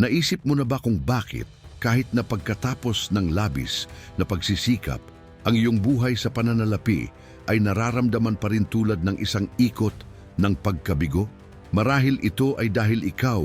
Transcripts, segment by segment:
Naisip mo na ba kung bakit kahit na pagkatapos ng labis na pagsisikap, ang iyong buhay sa pananalapi ay nararamdaman pa rin tulad ng isang ikot ng pagkabigo? Marahil ito ay dahil ikaw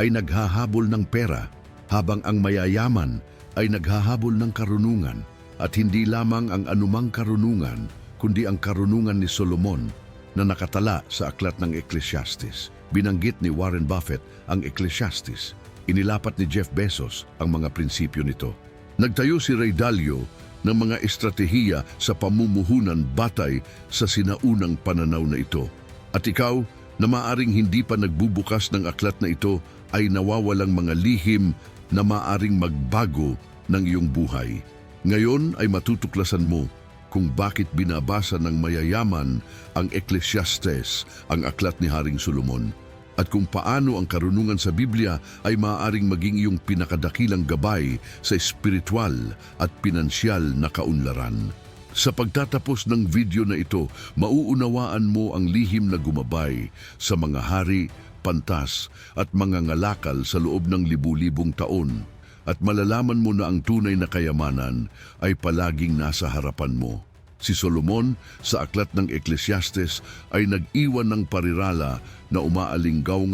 ay naghahabol ng pera habang ang mayayaman ay naghahabol ng karunungan at hindi lamang ang anumang karunungan kundi ang karunungan ni Solomon na nakatala sa aklat ng Ecclesiastes. Binanggit ni Warren Buffett ang Ecclesiastes. Inilapat ni Jeff Bezos ang mga prinsipyo nito. Nagtayo si Ray Dalio ng mga estratehiya sa pamumuhunan batay sa sinaunang pananaw na ito. At ikaw, na maaring hindi pa nagbubukas ng aklat na ito, ay nawawalang mga lihim na maaring magbago ng iyong buhay. Ngayon ay matutuklasan mo kung bakit binabasa ng mayayaman ang Ecclesiastes, ang aklat ni Haring Solomon, at kung paano ang karunungan sa Biblia ay maaaring maging iyong pinakadakilang gabay sa espiritual at pinansyal na kaunlaran. Sa pagtatapos ng video na ito, mauunawaan mo ang lihim na gumabay sa mga hari, pantas at mga ngalakal sa loob ng libu-libong taon at malalaman mo na ang tunay na kayamanan ay palaging nasa harapan mo. Si Solomon sa aklat ng Ecclesiastes ay nag-iwan ng parirala na umaaling gaw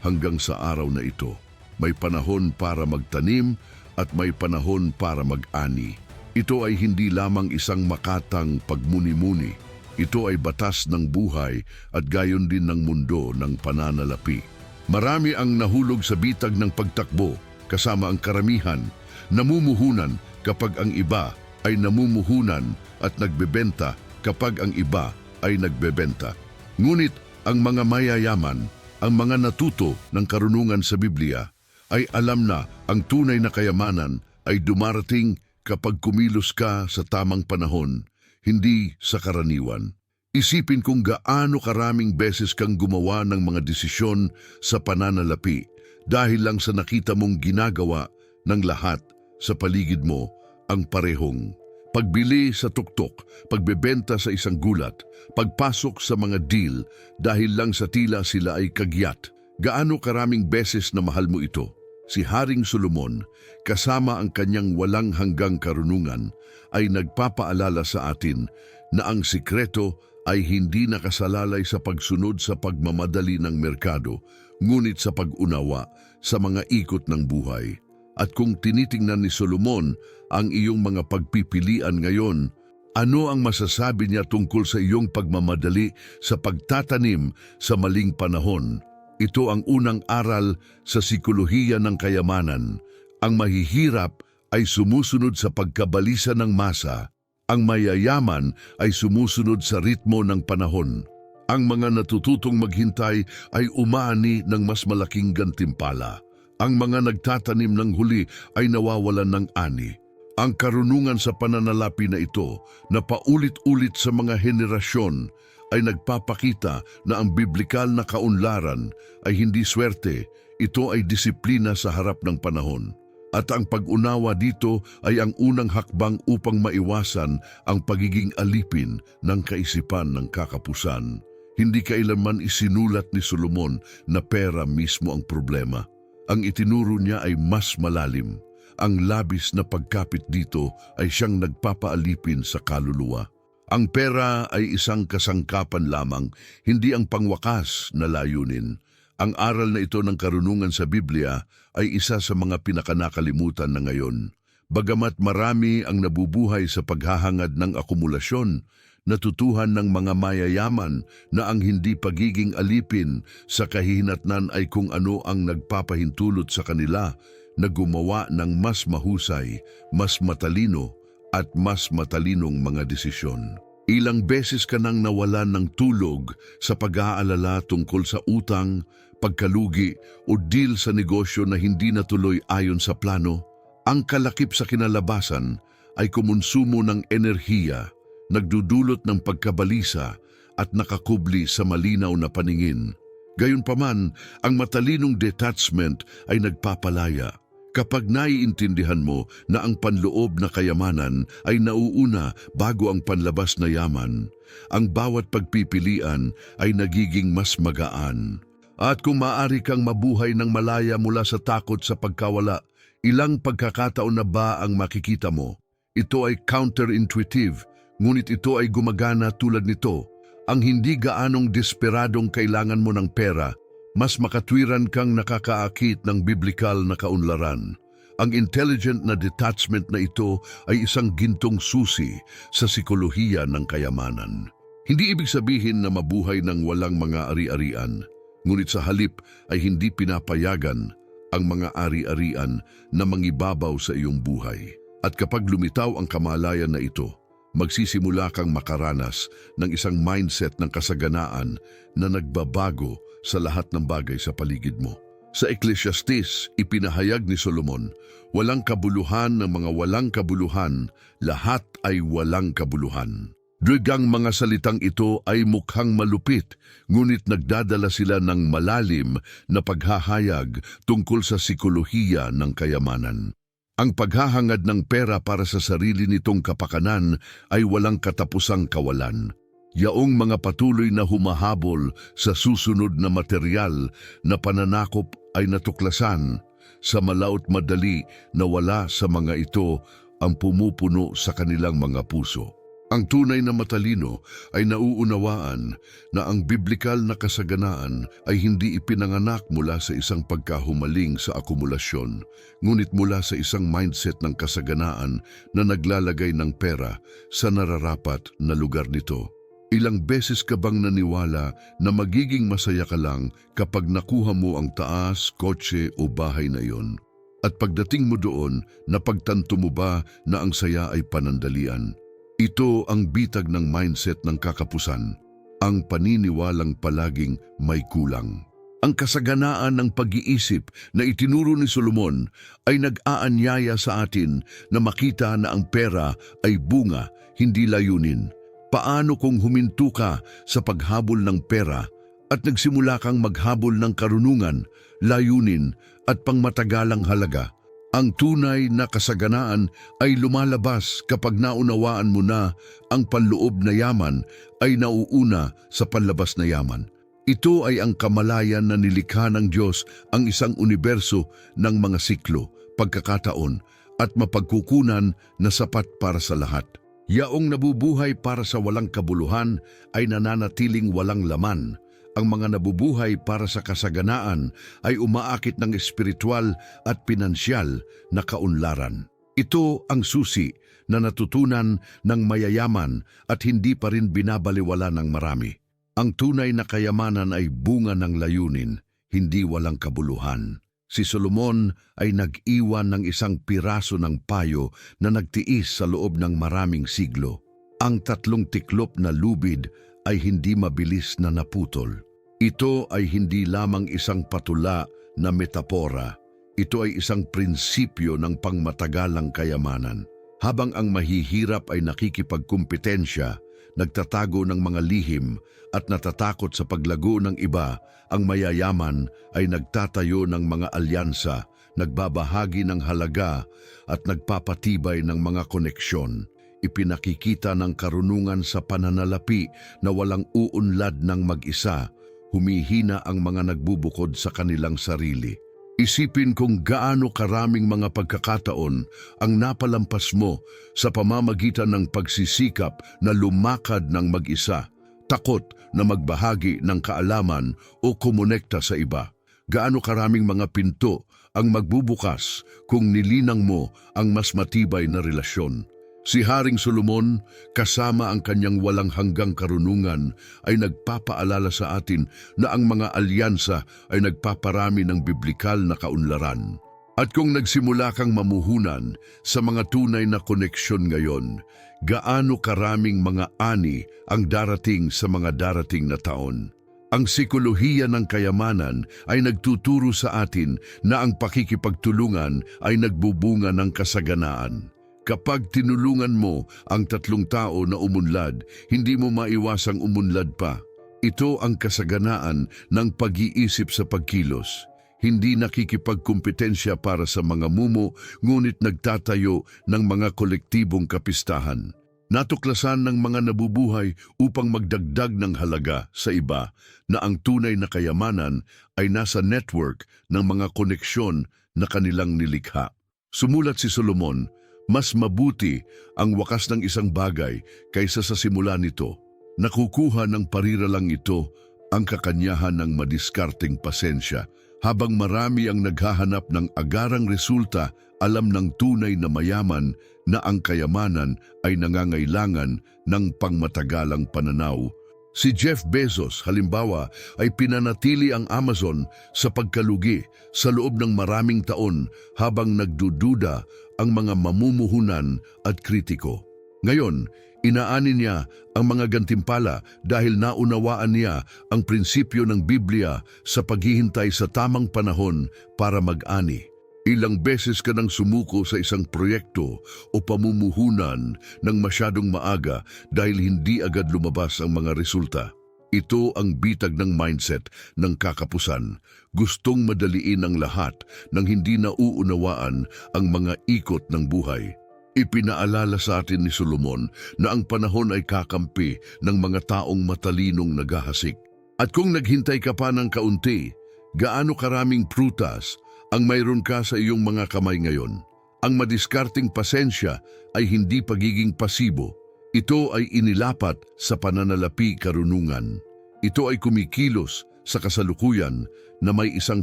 hanggang sa araw na ito. May panahon para magtanim at may panahon para mag-ani. Ito ay hindi lamang isang makatang pagmuni-muni. Ito ay batas ng buhay at gayon din ng mundo ng pananalapi. Marami ang nahulog sa bitag ng pagtakbo kasama ang karamihan, namumuhunan kapag ang iba ay namumuhunan at nagbebenta kapag ang iba ay nagbebenta. Ngunit ang mga mayayaman, ang mga natuto ng karunungan sa Biblia, ay alam na ang tunay na kayamanan ay dumarating kapag kumilos ka sa tamang panahon, hindi sa karaniwan. Isipin kung gaano karaming beses kang gumawa ng mga desisyon sa pananalapi dahil lang sa nakita mong ginagawa ng lahat sa paligid mo ang parehong. Pagbili sa tuktok, pagbebenta sa isang gulat, pagpasok sa mga deal dahil lang sa tila sila ay kagyat. Gaano karaming beses na mahal mo ito? Si Haring Solomon, kasama ang kanyang walang hanggang karunungan, ay nagpapaalala sa atin na ang sikreto ay hindi nakasalalay sa pagsunod sa pagmamadali ng merkado, ngunit sa pag-unawa sa mga ikot ng buhay. At kung tinitingnan ni Solomon ang iyong mga pagpipilian ngayon, ano ang masasabi niya tungkol sa iyong pagmamadali sa pagtatanim sa maling panahon? Ito ang unang aral sa sikolohiya ng kayamanan. Ang mahihirap ay sumusunod sa pagkabalisa ng masa. Ang mayayaman ay sumusunod sa ritmo ng panahon. Ang mga natututong maghintay ay umani ng mas malaking gantimpala. Ang mga nagtatanim ng huli ay nawawalan ng ani. Ang karunungan sa pananalapi na ito na paulit-ulit sa mga henerasyon ay nagpapakita na ang biblikal na kaunlaran ay hindi swerte, ito ay disiplina sa harap ng panahon. At ang pag-unawa dito ay ang unang hakbang upang maiwasan ang pagiging alipin ng kaisipan ng kakapusan. Hindi kailanman isinulat ni Solomon na pera mismo ang problema. Ang itinuro niya ay mas malalim. Ang labis na pagkapit dito ay siyang nagpapaalipin sa kaluluwa. Ang pera ay isang kasangkapan lamang, hindi ang pangwakas na layunin. Ang aral na ito ng karunungan sa Biblia ay isa sa mga pinakanakalimutan na ngayon. Bagamat marami ang nabubuhay sa paghahangad ng akumulasyon, natutuhan ng mga mayayaman na ang hindi pagiging alipin sa kahihinatnan ay kung ano ang nagpapahintulot sa kanila na gumawa ng mas mahusay, mas matalino at mas matalinong mga desisyon. Ilang beses ka nang nawalan ng tulog sa pag-aalala tungkol sa utang, pagkalugi o deal sa negosyo na hindi natuloy ayon sa plano. Ang kalakip sa kinalabasan ay kumonsumo ng enerhiya, nagdudulot ng pagkabalisa at nakakubli sa malinaw na paningin. Gayunpaman, ang matalinong detachment ay nagpapalaya. Kapag naiintindihan mo na ang panloob na kayamanan ay nauuna bago ang panlabas na yaman, ang bawat pagpipilian ay nagiging mas magaan. At kung maaari kang mabuhay ng malaya mula sa takot sa pagkawala, ilang pagkakataon na ba ang makikita mo? Ito ay counterintuitive, ngunit ito ay gumagana tulad nito. Ang hindi gaanong desperadong kailangan mo ng pera, mas makatwiran kang nakakaakit ng biblikal na kaunlaran. Ang intelligent na detachment na ito ay isang gintong susi sa sikolohiya ng kayamanan. Hindi ibig sabihin na mabuhay ng walang mga ari-arian, ngunit sa halip ay hindi pinapayagan ang mga ari-arian na mangibabaw sa iyong buhay. At kapag lumitaw ang kamalayan na ito, magsisimula kang makaranas ng isang mindset ng kasaganaan na nagbabago sa lahat ng bagay sa paligid mo. Sa Ecclesiastes, ipinahayag ni Solomon, walang kabuluhan ng mga walang kabuluhan, lahat ay walang kabuluhan. Dugang mga salitang ito ay mukhang malupit, ngunit nagdadala sila ng malalim na paghahayag tungkol sa sikolohiya ng kayamanan. Ang paghahangad ng pera para sa sarili nitong kapakanan ay walang katapusang kawalan. Yaong mga patuloy na humahabol sa susunod na material na pananakop ay natuklasan sa malaot madali na wala sa mga ito ang pumupuno sa kanilang mga puso. Ang tunay na matalino ay nauunawaan na ang biblikal na kasaganaan ay hindi ipinanganak mula sa isang pagkahumaling sa akumulasyon, ngunit mula sa isang mindset ng kasaganaan na naglalagay ng pera sa nararapat na lugar nito. Ilang beses ka bang naniwala na magiging masaya ka lang kapag nakuha mo ang taas, kotse o bahay na yon? At pagdating mo doon, napagtanto mo ba na ang saya ay panandalian? Ito ang bitag ng mindset ng kakapusan, ang paniniwalang palaging may kulang. Ang kasaganaan ng pag-iisip na itinuro ni Solomon ay nag-aanyaya sa atin na makita na ang pera ay bunga, hindi layunin. Paano kung huminto ka sa paghabol ng pera at nagsimula kang maghabol ng karunungan, layunin at pangmatagalang halaga? Ang tunay na kasaganaan ay lumalabas kapag naunawaan mo na ang panloob na yaman ay nauuna sa panlabas na yaman. Ito ay ang kamalayan na nilikha ng Diyos ang isang universo ng mga siklo, pagkakataon at mapagkukunan na sapat para sa lahat. Yaong nabubuhay para sa walang kabuluhan ay nananatiling walang laman. Ang mga nabubuhay para sa kasaganaan ay umaakit ng espiritual at pinansyal na kaunlaran. Ito ang susi na natutunan ng mayayaman at hindi pa rin binabaliwala ng marami. Ang tunay na kayamanan ay bunga ng layunin, hindi walang kabuluhan. Si Solomon ay nag-iwan ng isang piraso ng payo na nagtiis sa loob ng maraming siglo. Ang tatlong tiklop na lubid ay hindi mabilis na naputol. Ito ay hindi lamang isang patula na metapora. Ito ay isang prinsipyo ng pangmatagalang kayamanan. Habang ang mahihirap ay nakikipagkumpetensya, nagtatago ng mga lihim at natatakot sa paglago ng iba, ang mayayaman ay nagtatayo ng mga alyansa, nagbabahagi ng halaga at nagpapatibay ng mga koneksyon. Ipinakikita ng karunungan sa pananalapi na walang uunlad ng mag-isa, humihina ang mga nagbubukod sa kanilang sarili. Isipin kung gaano karaming mga pagkakataon ang napalampas mo sa pamamagitan ng pagsisikap na lumakad ng mag-isa, takot na magbahagi ng kaalaman o kumonekta sa iba. Gaano karaming mga pinto ang magbubukas kung nilinang mo ang mas matibay na relasyon. Si Haring Solomon, kasama ang kanyang walang hanggang karunungan, ay nagpapaalala sa atin na ang mga alyansa ay nagpaparami ng biblikal na kaunlaran. At kung nagsimula kang mamuhunan sa mga tunay na koneksyon ngayon, gaano karaming mga ani ang darating sa mga darating na taon? Ang sikolohiya ng kayamanan ay nagtuturo sa atin na ang pakikipagtulungan ay nagbubunga ng kasaganaan. Kapag tinulungan mo ang tatlong tao na umunlad, hindi mo maiwasang umunlad pa. Ito ang kasaganaan ng pag-iisip sa pagkilos. Hindi nakikipagkumpetensya para sa mga mumo, ngunit nagtatayo ng mga kolektibong kapistahan. Natuklasan ng mga nabubuhay upang magdagdag ng halaga sa iba na ang tunay na kayamanan ay nasa network ng mga koneksyon na kanilang nilikha. Sumulat si Solomon, mas mabuti ang wakas ng isang bagay kaysa sa simula nito. Nakukuha ng parira lang ito ang kakanyahan ng madiskarteng pasensya. Habang marami ang naghahanap ng agarang resulta, alam ng tunay na mayaman na ang kayamanan ay nangangailangan ng pangmatagalang pananaw. Si Jeff Bezos, halimbawa, ay pinanatili ang Amazon sa pagkalugi sa loob ng maraming taon habang nagdududa ang mga mamumuhunan at kritiko. Ngayon, inaani niya ang mga gantimpala dahil naunawaan niya ang prinsipyo ng Biblia sa paghihintay sa tamang panahon para mag-ani. Ilang beses ka nang sumuko sa isang proyekto o pamumuhunan ng masyadong maaga dahil hindi agad lumabas ang mga resulta. Ito ang bitag ng mindset ng kakapusan. Gustong madaliin ang lahat nang hindi nauunawaan ang mga ikot ng buhay. Ipinaalala sa atin ni Solomon na ang panahon ay kakampi ng mga taong matalinong naghahasik. At kung naghintay ka pa ng kaunti, gaano karaming prutas ang mayroon ka sa iyong mga kamay ngayon? Ang madiskarting pasensya ay hindi pagiging pasibo. Ito ay inilapat sa pananalapi karunungan. Ito ay kumikilos sa kasalukuyan na may isang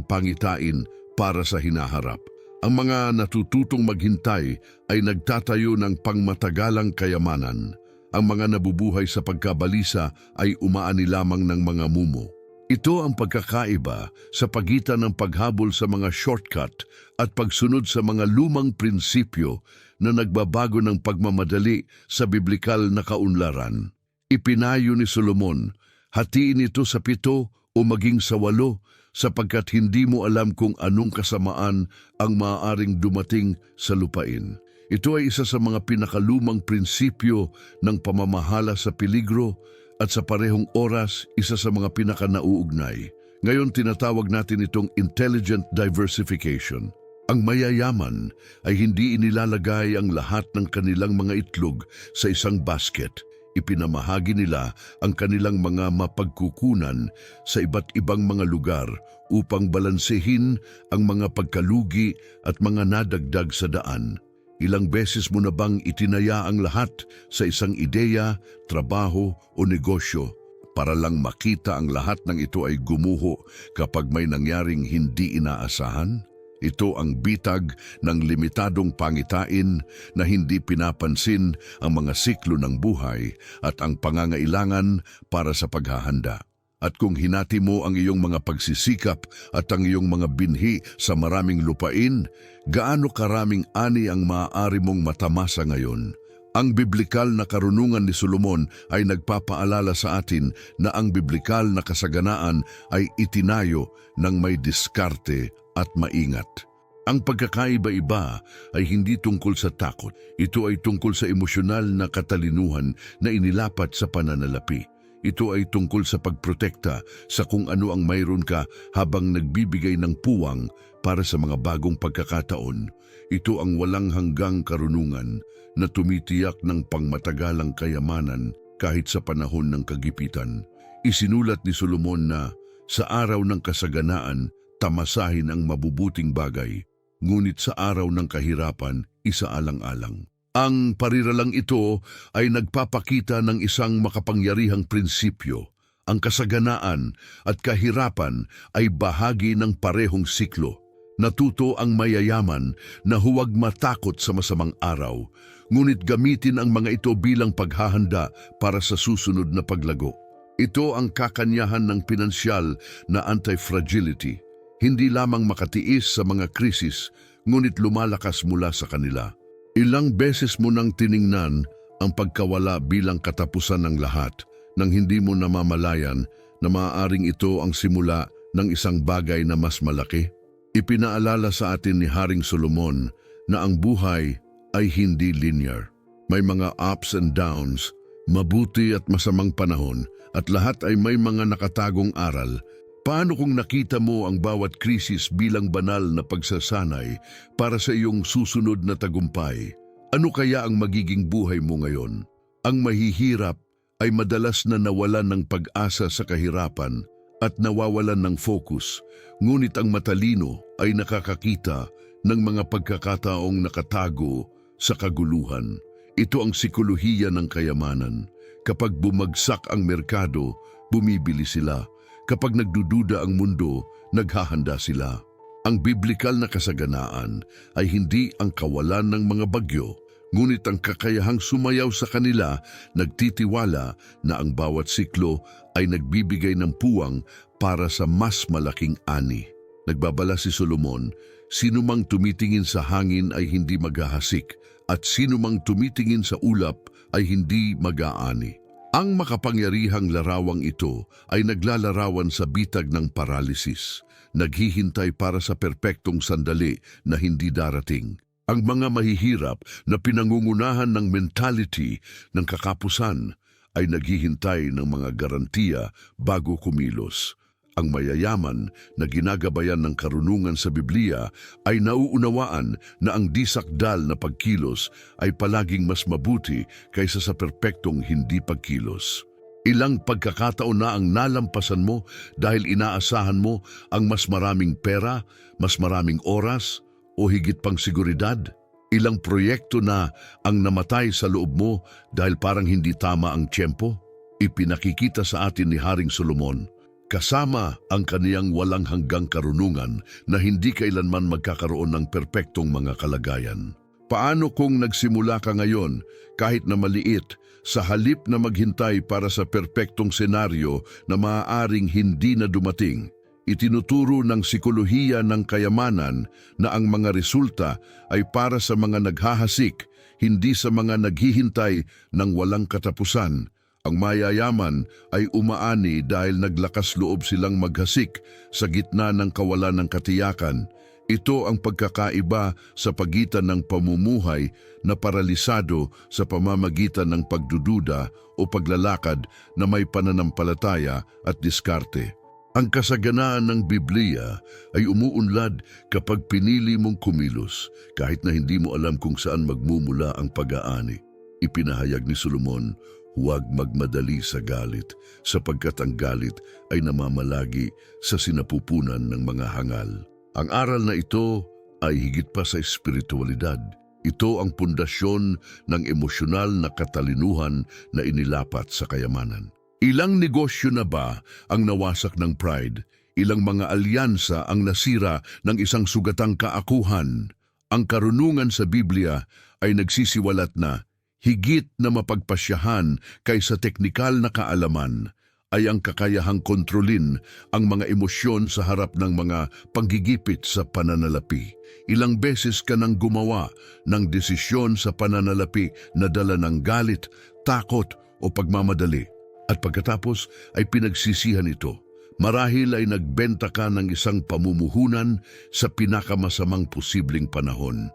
pangitain para sa hinaharap. Ang mga natututong maghintay ay nagtatayo ng pangmatagalang kayamanan. Ang mga nabubuhay sa pagkabalisa ay umaani lamang ng mga mumo. Ito ang pagkakaiba sa pagitan ng paghabol sa mga shortcut at pagsunod sa mga lumang prinsipyo na nagbabago ng pagmamadali sa biblikal na kaunlaran. Ipinayo ni Solomon, hatiin ito sa pito o maging sa walo sapagkat hindi mo alam kung anong kasamaan ang maaaring dumating sa lupain. Ito ay isa sa mga pinakalumang prinsipyo ng pamamahala sa peligro at sa parehong oras isa sa mga pinakanauugnay. Ngayon tinatawag natin itong intelligent diversification. Ang mayayaman ay hindi inilalagay ang lahat ng kanilang mga itlog sa isang basket. Ipinamahagi nila ang kanilang mga mapagkukunan sa iba't ibang mga lugar upang balansehin ang mga pagkalugi at mga nadagdag sa daan. Ilang beses mo na bang itinaya ang lahat sa isang ideya, trabaho o negosyo para lang makita ang lahat ng ito ay gumuho kapag may nangyaring hindi inaasahan? Ito ang bitag ng limitadong pangitain na hindi pinapansin ang mga siklo ng buhay at ang pangangailangan para sa paghahanda. At kung hinati mo ang iyong mga pagsisikap at ang iyong mga binhi sa maraming lupain, gaano karaming ani ang maaari mong matamasa ngayon? Ang biblikal na karunungan ni Solomon ay nagpapaalala sa atin na ang biblikal na kasaganaan ay itinayo ng may diskarte at maingat. Ang pagkakaiba-iba ay hindi tungkol sa takot. Ito ay tungkol sa emosyonal na katalinuhan na inilapat sa pananalapi. Ito ay tungkol sa pagprotekta sa kung ano ang mayroon ka habang nagbibigay ng puwang para sa mga bagong pagkakataon. Ito ang walang hanggang karunungan na tumitiyak ng pangmatagalang kayamanan kahit sa panahon ng kagipitan. Isinulat ni Solomon na sa araw ng kasaganaan, tamasahin ang mabubuting bagay, ngunit sa araw ng kahirapan, isaalang-alang. Ang pariralang ito ay nagpapakita ng isang makapangyarihang prinsipyo. Ang kasaganaan at kahirapan ay bahagi ng parehong siklo. Natuto ang mayayaman na huwag matakot sa masamang araw, ngunit gamitin ang mga ito bilang paghahanda para sa susunod na paglago. Ito ang kakanyahan ng pinansyal na anti-fragility. Hindi lamang makatiis sa mga krisis, ngunit lumalakas mula sa kanila. Ilang beses mo nang tiningnan ang pagkawala bilang katapusan ng lahat nang hindi mo namamalayan na maaaring ito ang simula ng isang bagay na mas malaki? Ipinaalala sa atin ni Haring Solomon na ang buhay ay hindi linear. May mga ups and downs, mabuti at masamang panahon at lahat ay may mga nakatagong aral Paano kung nakita mo ang bawat krisis bilang banal na pagsasanay para sa iyong susunod na tagumpay? Ano kaya ang magiging buhay mo ngayon? Ang mahihirap ay madalas na nawalan ng pag-asa sa kahirapan at nawawalan ng focus, ngunit ang matalino ay nakakakita ng mga pagkakataong nakatago sa kaguluhan. Ito ang sikolohiya ng kayamanan. Kapag bumagsak ang merkado, bumibili sila. Kapag nagdududa ang mundo, naghahanda sila. Ang biblikal na kasaganaan ay hindi ang kawalan ng mga bagyo, ngunit ang kakayahang sumayaw sa kanila, nagtitiwala na ang bawat siklo ay nagbibigay ng puwang para sa mas malaking ani. Nagbabala si Solomon, sino mang tumitingin sa hangin ay hindi maghahasik, at sino mang tumitingin sa ulap ay hindi mag-aani. Ang makapangyarihang larawang ito ay naglalarawan sa bitag ng paralysis, naghihintay para sa perpektong sandali na hindi darating. Ang mga mahihirap na pinangungunahan ng mentality ng kakapusan ay naghihintay ng mga garantiya bago kumilos. Ang mayayaman na ginagabayan ng karunungan sa Biblia ay nauunawaan na ang disakdal na pagkilos ay palaging mas mabuti kaysa sa perpektong hindi pagkilos. Ilang pagkakataon na ang nalampasan mo dahil inaasahan mo ang mas maraming pera, mas maraming oras, o higit pang seguridad? Ilang proyekto na ang namatay sa loob mo dahil parang hindi tama ang tiyempo? Ipinakikita sa atin ni Haring Solomon kasama ang kaniyang walang hanggang karunungan na hindi kailanman magkakaroon ng perpektong mga kalagayan. Paano kung nagsimula ka ngayon, kahit na maliit, sa halip na maghintay para sa perpektong senaryo na maaaring hindi na dumating, itinuturo ng sikolohiya ng kayamanan na ang mga resulta ay para sa mga naghahasik, hindi sa mga naghihintay ng walang katapusan. Ang mayayaman ay umaani dahil naglakas loob silang maghasik sa gitna ng kawalan ng katiyakan. Ito ang pagkakaiba sa pagitan ng pamumuhay na paralisado sa pamamagitan ng pagdududa o paglalakad na may pananampalataya at diskarte. Ang kasaganaan ng Biblia ay umuunlad kapag pinili mong kumilos kahit na hindi mo alam kung saan magmumula ang pag-aani. Ipinahayag ni Solomon, huwag magmadali sa galit sapagkat ang galit ay namamalagi sa sinapupunan ng mga hangal. Ang aral na ito ay higit pa sa espiritualidad. Ito ang pundasyon ng emosyonal na katalinuhan na inilapat sa kayamanan. Ilang negosyo na ba ang nawasak ng pride? Ilang mga alyansa ang nasira ng isang sugatang kaakuhan? Ang karunungan sa Biblia ay nagsisiwalat na higit na mapagpasyahan kaysa teknikal na kaalaman ay ang kakayahang kontrolin ang mga emosyon sa harap ng mga panggigipit sa pananalapi. Ilang beses ka nang gumawa ng desisyon sa pananalapi na dala ng galit, takot o pagmamadali. At pagkatapos ay pinagsisihan ito. Marahil ay nagbenta ka ng isang pamumuhunan sa pinakamasamang posibleng panahon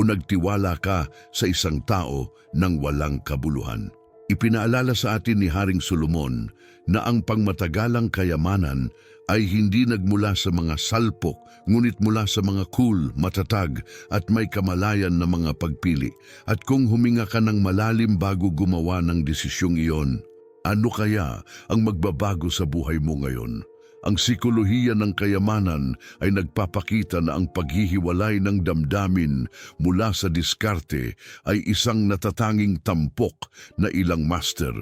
o nagtiwala ka sa isang tao ng walang kabuluhan. Ipinaalala sa atin ni Haring Solomon na ang pangmatagalang kayamanan ay hindi nagmula sa mga salpok, ngunit mula sa mga cool, matatag at may kamalayan na mga pagpili. At kung huminga ka ng malalim bago gumawa ng desisyong iyon, ano kaya ang magbabago sa buhay mo ngayon? Ang sikolohiya ng kayamanan ay nagpapakita na ang paghihiwalay ng damdamin mula sa diskarte ay isang natatanging tampok na ilang master.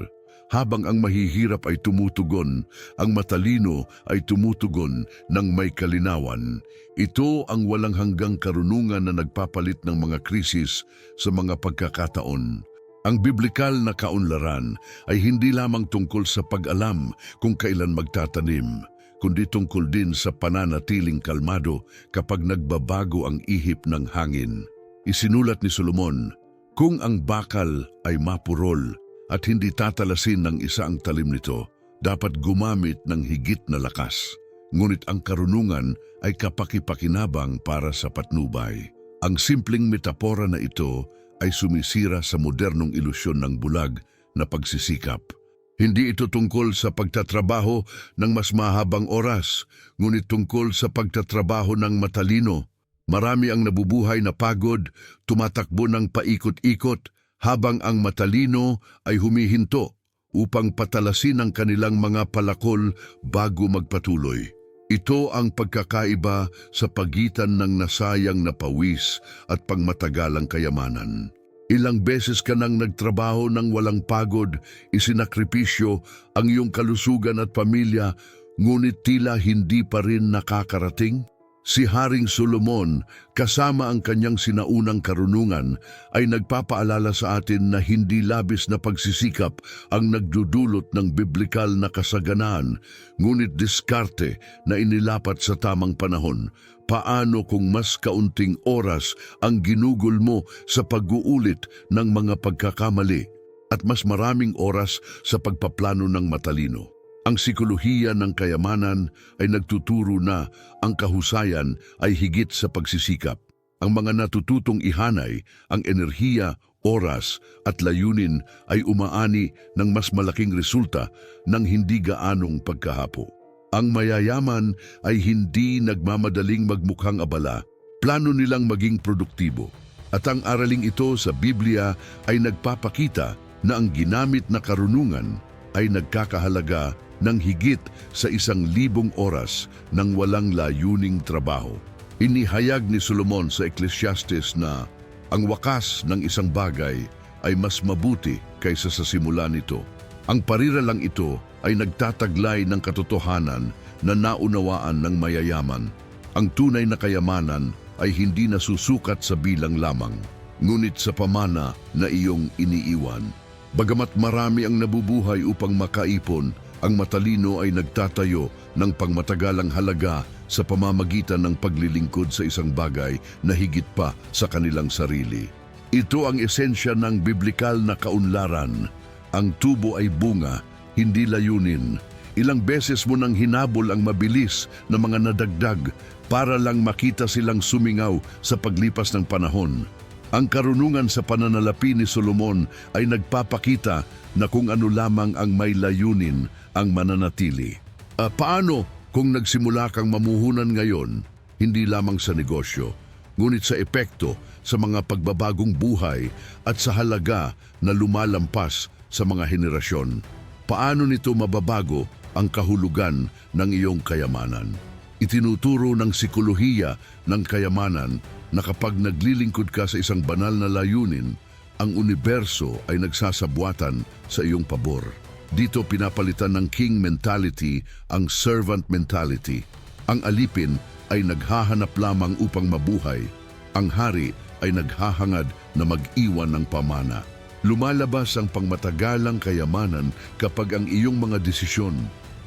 Habang ang mahihirap ay tumutugon, ang matalino ay tumutugon ng may kalinawan. Ito ang walang hanggang karunungan na nagpapalit ng mga krisis sa mga pagkakataon. Ang biblikal na kaunlaran ay hindi lamang tungkol sa pag-alam kung kailan magtatanim, kundi tungkol din sa pananatiling kalmado kapag nagbabago ang ihip ng hangin. Isinulat ni Solomon, kung ang bakal ay mapurol at hindi tatalasin ng isa ang talim nito, dapat gumamit ng higit na lakas. Ngunit ang karunungan ay kapakipakinabang para sa patnubay. Ang simpleng metapora na ito ay sumisira sa modernong ilusyon ng bulag na pagsisikap. Hindi ito tungkol sa pagtatrabaho ng mas mahabang oras, ngunit tungkol sa pagtatrabaho ng matalino. Marami ang nabubuhay na pagod, tumatakbo ng paikot-ikot habang ang matalino ay humihinto upang patalasin ang kanilang mga palakol bago magpatuloy. Ito ang pagkakaiba sa pagitan ng nasayang na pawis at pangmatagalang kayamanan. Ilang beses ka nang nagtrabaho ng walang pagod, isinakripisyo ang iyong kalusugan at pamilya, ngunit tila hindi pa rin nakakarating? Si Haring Solomon, kasama ang kanyang sinaunang karunungan, ay nagpapaalala sa atin na hindi labis na pagsisikap ang nagdudulot ng biblikal na kasaganaan, ngunit diskarte na inilapat sa tamang panahon. Paano kung mas kaunting oras ang ginugol mo sa pag-uulit ng mga pagkakamali at mas maraming oras sa pagpaplano ng matalino? Ang sikolohiya ng kayamanan ay nagtuturo na ang kahusayan ay higit sa pagsisikap. Ang mga natututong ihanay, ang enerhiya, oras at layunin ay umaani ng mas malaking resulta ng hindi gaanong pagkahapo. Ang mayayaman ay hindi nagmamadaling magmukhang abala, plano nilang maging produktibo. At ang araling ito sa Biblia ay nagpapakita na ang ginamit na karunungan ay nagkakahalaga ng higit sa isang libong oras ng walang layuning trabaho. Inihayag ni Solomon sa Ecclesiastes na ang wakas ng isang bagay ay mas mabuti kaysa sa simula nito. Ang pariralang ito ay nagtataglay ng katotohanan na naunawaan ng mayayaman. Ang tunay na kayamanan ay hindi nasusukat sa bilang lamang, ngunit sa pamana na iyong iniiwan. Bagamat marami ang nabubuhay upang makaipon, ang matalino ay nagtatayo ng pangmatagalang halaga sa pamamagitan ng paglilingkod sa isang bagay na higit pa sa kanilang sarili. Ito ang esensya ng biblikal na kaunlaran. Ang tubo ay bunga, hindi layunin. Ilang beses mo nang hinabol ang mabilis na mga nadagdag para lang makita silang sumingaw sa paglipas ng panahon. Ang karunungan sa pananalapi ni Solomon ay nagpapakita na kung ano lamang ang may layunin ang mananatili. Ah, paano kung nagsimula kang mamuhunan ngayon, hindi lamang sa negosyo, ngunit sa epekto sa mga pagbabagong buhay at sa halaga na lumalampas sa mga henerasyon? Paano nito mababago ang kahulugan ng iyong kayamanan? Itinuturo ng sikolohiya ng kayamanan na kapag naglilingkod ka sa isang banal na layunin, ang universo ay nagsasabuatan sa iyong pabor. Dito pinapalitan ng king mentality ang servant mentality. Ang alipin ay naghahanap lamang upang mabuhay. Ang hari ay naghahangad na mag-iwan ng pamana. Lumalabas ang pangmatagalang kayamanan kapag ang iyong mga desisyon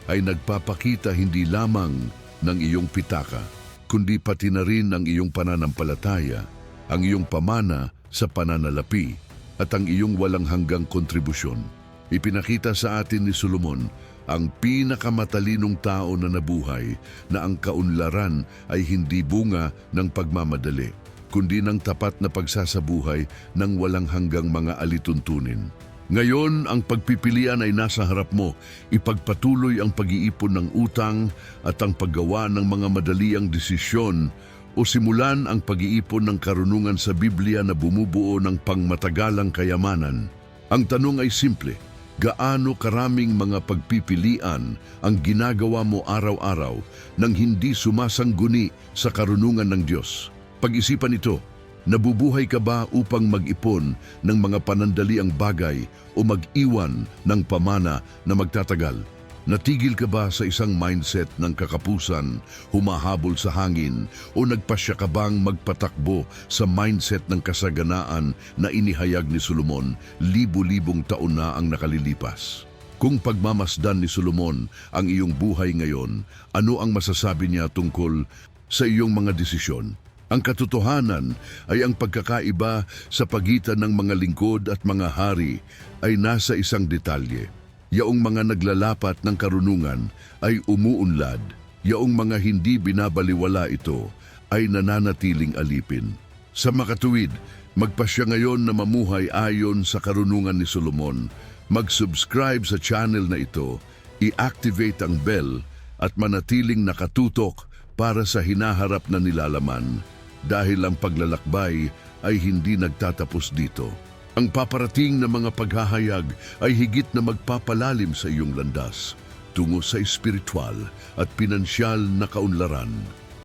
ay nagpapakita hindi lamang ng iyong pitaka, kundi pati na rin ang iyong pananampalataya, ang iyong pamana sa pananalapi at ang iyong walang hanggang kontribusyon. Ipinakita sa atin ni Solomon ang pinakamatalinong tao na nabuhay na ang kaunlaran ay hindi bunga ng pagmamadali, kundi ng tapat na pagsasabuhay ng walang hanggang mga alituntunin. Ngayon, ang pagpipilian ay nasa harap mo. Ipagpatuloy ang pag-iipon ng utang at ang paggawa ng mga madaliang desisyon o simulan ang pag-iipon ng karunungan sa Biblia na bumubuo ng pangmatagalang kayamanan. Ang tanong ay simple, gaano karaming mga pagpipilian ang ginagawa mo araw-araw nang hindi sumasangguni sa karunungan ng Diyos? Pag-isipan ito, nabubuhay ka ba upang mag-ipon ng mga panandaliang bagay o mag-iwan ng pamana na magtatagal? Natigil ka ba sa isang mindset ng kakapusan, humahabol sa hangin, o nagpasya ka bang magpatakbo sa mindset ng kasaganaan na inihayag ni Solomon libu-libong taon na ang nakalilipas? Kung pagmamasdan ni Solomon ang iyong buhay ngayon, ano ang masasabi niya tungkol sa iyong mga desisyon? Ang katotohanan ay ang pagkakaiba sa pagitan ng mga lingkod at mga hari ay nasa isang detalye. Yaong mga naglalapat ng karunungan ay umuunlad, yaong mga hindi binabaliwala ito ay nananatiling alipin. Sa makatuwid, magpasya ngayon na mamuhay ayon sa karunungan ni Solomon. Mag-subscribe sa channel na ito, i-activate ang bell at manatiling nakatutok para sa hinaharap na nilalaman dahil ang paglalakbay ay hindi nagtatapos dito. Ang paparating na mga paghahayag ay higit na magpapalalim sa iyong landas tungo sa espiritual at pinansyal na kaunlaran.